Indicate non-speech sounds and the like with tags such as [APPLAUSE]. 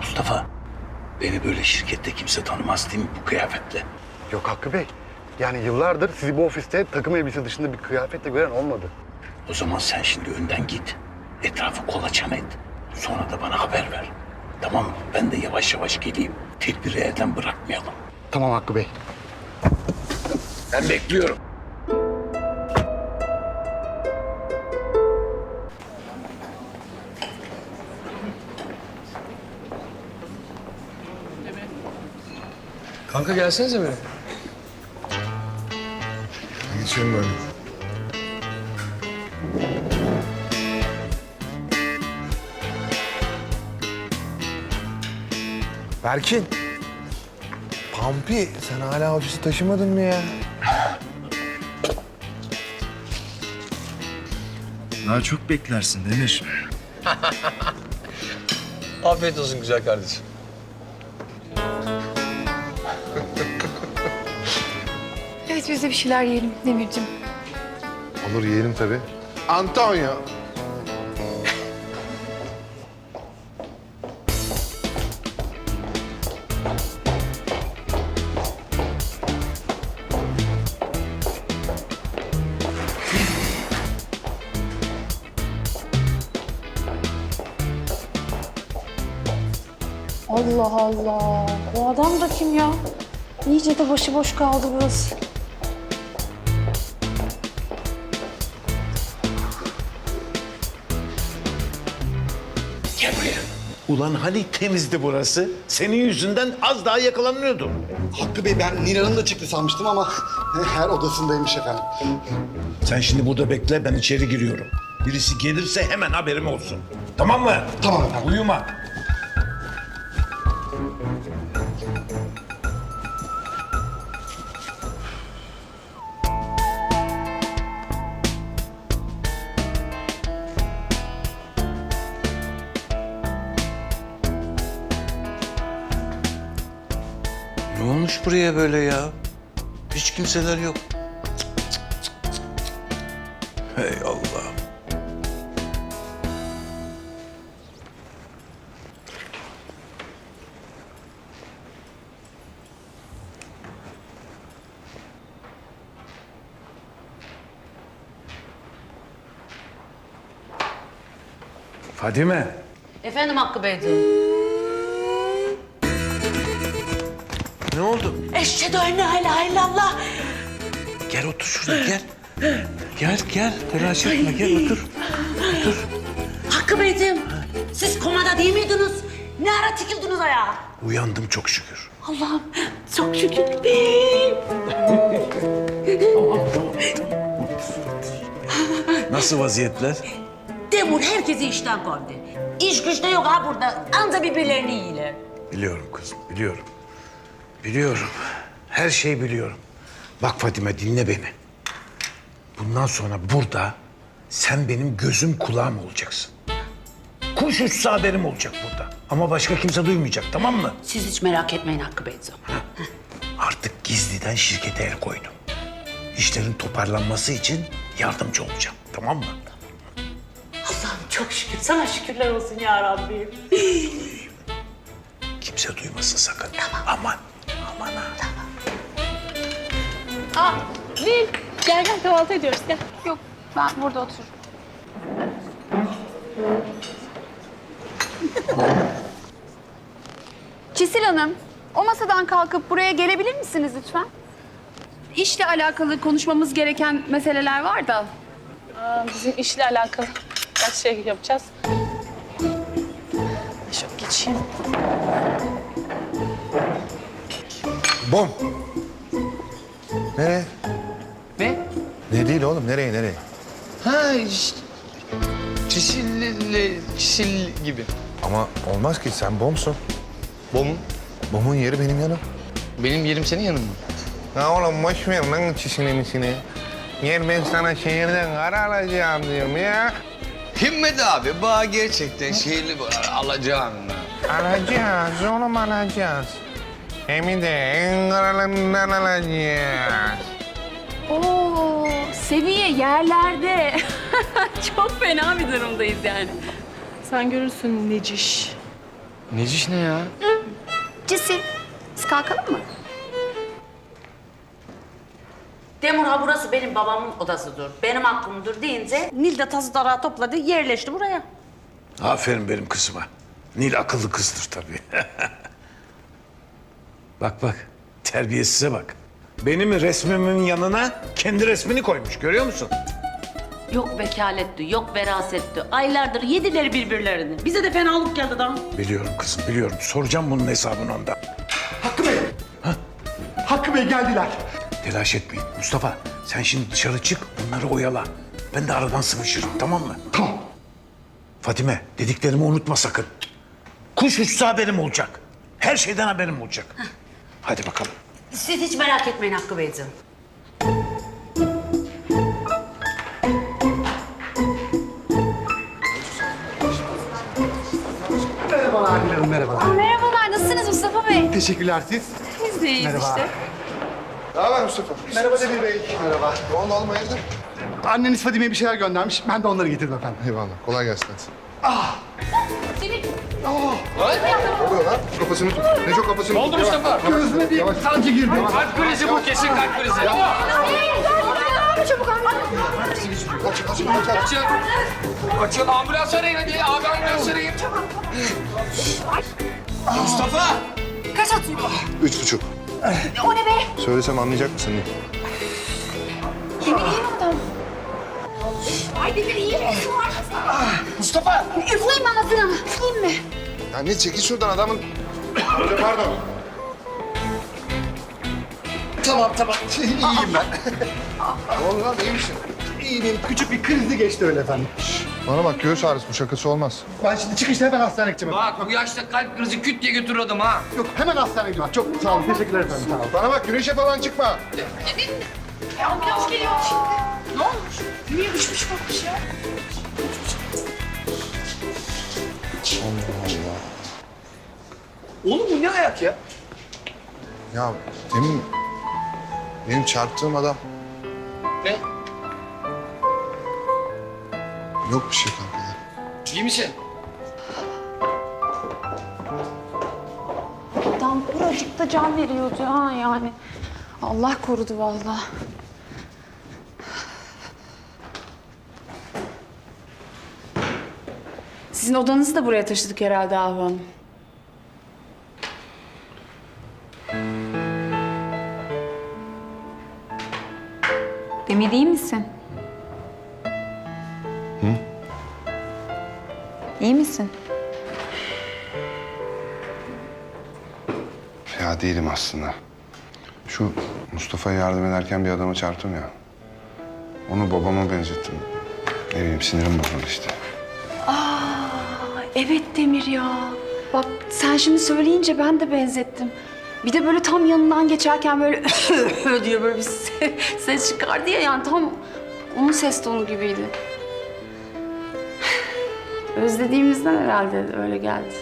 Mustafa, beni böyle şirkette kimse tanımaz değil mi bu kıyafetle? Yok Hakkı Bey. Yani yıllardır sizi bu ofiste takım elbise dışında bir kıyafetle gören olmadı. O zaman sen şimdi önden git. Etrafı kolaçan et. Sonra da bana haber ver. Tamam mı? Ben de yavaş yavaş geleyim. Tedbiri elden bırakmayalım. Tamam Hakkı Bey. Ben bekliyorum. Kanka gelsenize böyle. Geçelim böyle. Berkin. Pampi sen hala ofisi taşımadın mı ya? Daha çok beklersin Demir. [LAUGHS] Afiyet olsun güzel kardeşim. Biz de bir şeyler yiyelim Demircim. Olur yiyelim tabii. Antonio. Allah Allah. O adam da kim ya? İyice de başıboş kaldı burası. Ulan hani temizdi burası? Senin yüzünden az daha yakalanıyordum. Hakkı Bey ben Nina'nın da çıktı sanmıştım ama her odasındaymış efendim. Sen şimdi burada bekle, ben içeri giriyorum. Birisi gelirse hemen haberim olsun. Tamam mı? Tamam efendim. Uyuma. Olmuş buraya böyle ya? Hiç kimseler yok. Hey Allah'ım. Fadime. Efendim Hakkı Beyciğim. Ne oldu? Eşhedü en la ilahe illallah. Gel otur şuraya gel. Gel gel. Telaş etme gel otur. Hakkı Beyciğim. Siz komada değil miydiniz? Ne ara tikildiniz ayağa? Uyandım çok şükür. Allah'ım çok şükür. Nasıl vaziyetler? Demur herkesi işten kovdu. İş güç de yok ha burada. Anca birbirlerini yiyorlar. Biliyorum kızım, biliyorum. Biliyorum. Her şeyi biliyorum. Bak Fadime dinle beni. Bundan sonra burada sen benim gözüm kulağım olacaksın. Kuş uçsa haberim olacak burada. Ama başka kimse duymayacak tamam mı? Siz hiç merak etmeyin Hakkı Beyciğim. Artık gizliden şirkete el koydum. İşlerin toparlanması için yardımcı olacağım tamam mı? Allah'ım çok şükür. Sana şükürler olsun ya Rabbim. Kimse duymasın sakın. Aman, aman ha. Aa Nil gel gel kahvaltı ediyoruz gel. Yok ben burada otururum. [LAUGHS] Çisil Hanım, o masadan kalkıp buraya gelebilir misiniz lütfen? İşle alakalı konuşmamız gereken meseleler var da. Bizim işle alakalı birkaç şey yapacağız. Şöyle geçeyim. Bom. Nereye? Ne? Ne değil oğlum? Nereye nereye? Ha işte. Çisilli, çisil gibi. Ama olmaz ki sen bomsun. Bomun. Bomun yeri benim yanım. Benim yerim senin yanın mı? Ya oğlum boş ver lan çişini misini. Gel ben sana şehirden kara alacağım diyorum ya. Himmet abi bana gerçekten şeyli alacağım. Alacağız oğlum alacağız. Hem de en karalarından alacağız. Oo, seviye yerlerde. [LAUGHS] Çok fena bir durumdayız yani. Sen görürsün Neciş. Neciş ne ya? Cisi. Biz kalkalım mı? Demur ha burası benim babamın odasıdır. Benim hakkımdır deyince Nil de tazı tarağı topladı yerleşti buraya. Aferin benim kızıma. Nil akıllı kızdır tabii. [LAUGHS] bak bak, terbiyesize bak. Benim resmimin yanına kendi resmini koymuş, görüyor musun? Yok vekaletti, yok verasetti. Aylardır yediler birbirlerini. Bize de fenalık geldi daha. Biliyorum kızım, biliyorum. Soracağım bunun hesabını ondan. Hakkı Bey! Hakkı Bey geldiler. Telaş etmeyin. Mustafa, sen şimdi dışarı çık, bunları oyala. Ben de aradan sıvışırım, tamam mı? Tamam. Fatime, dediklerimi unutma sakın. Kuş uçsa haberim olacak. Her şeyden haberim olacak. Hadi bakalım. Siz hiç merak etmeyin Hakkı Beyciğim. Merhabalar Nil Hanım, merhabalar. Merhabalar, nasılsınız Mustafa Bey? Teşekkürler siz. Biz de iyiyiz Merhaba. işte. Ne haber Mustafa? Merhaba Demir Bey. Merhaba. Oldu oğlum hayırdır? Anneniz Fadime'ye bir şeyler göndermiş. Ben de onları getirdim efendim. Eyvallah. Kolay gelsin hadi. Ne oluyor lan? Kafasını tut. Ne çok kafasını tut. Ne oldu Mustafa? Gözüme bir sancı girdi. Kalp krizi bu kesin kalp krizi. Çabuk anne. Kaç kaç kaç kaç. Açın. Açın ambulans arayın hadi. Abi ambulans arayın. Mustafa. Kaç atıyor? Üç buçuk. O ne be? Söylesem anlayacak mısın? Demir iyi mi adam? Ay Demir iyi mi? Mustafa. Üfleyeyim mi anasını? Üfleyeyim mi? Ya ne çekil şuradan adamın... [COUGHS] Pardon. Tamam tamam. [LAUGHS] İyiyim ben. Oldu lan? İyi misin? İyiyim. Küçük bir krizi geçti öyle efendim. Bana bak göğüs ağrısı bu şakası olmaz. Ben şimdi çıkışta hemen hastaneye gideceğim. efendim. Bak bu yaşta kalp krizi küt diye götürür adam ha. Yok hemen hastaneye gidiyorum. Çok sağ olun. Teşekkürler efendim. Sağ olun. Bana bak güneşe falan çıkma. Ambulans geliyor şimdi. Ne olmuş? Niye uçmuş bakmış ya? Bu ne ayak ya? Ya demin benim çarptığım adam Ne? yok bir şey kanka ya. İyi misin? Adam buracıkta can veriyordu ha yani. Allah korudu vallahi. Sizin odanızı da buraya taşıdık herhalde Ahu Hanım. Demir iyi misin? Hı? İyi misin? Ya değilim aslında. Şu Mustafa'ya yardım ederken bir adama çarptım ya. Onu babama benzettim. Ne bileyim sinirim bozuldu işte. Evet Demir ya. Bak sen şimdi söyleyince ben de benzettim. Bir de böyle tam yanından geçerken böyle [LAUGHS] diye böyle bir se- ses çıkardı ya yani tam onun ses tonu gibiydi. Özlediğimizden herhalde öyle geldi.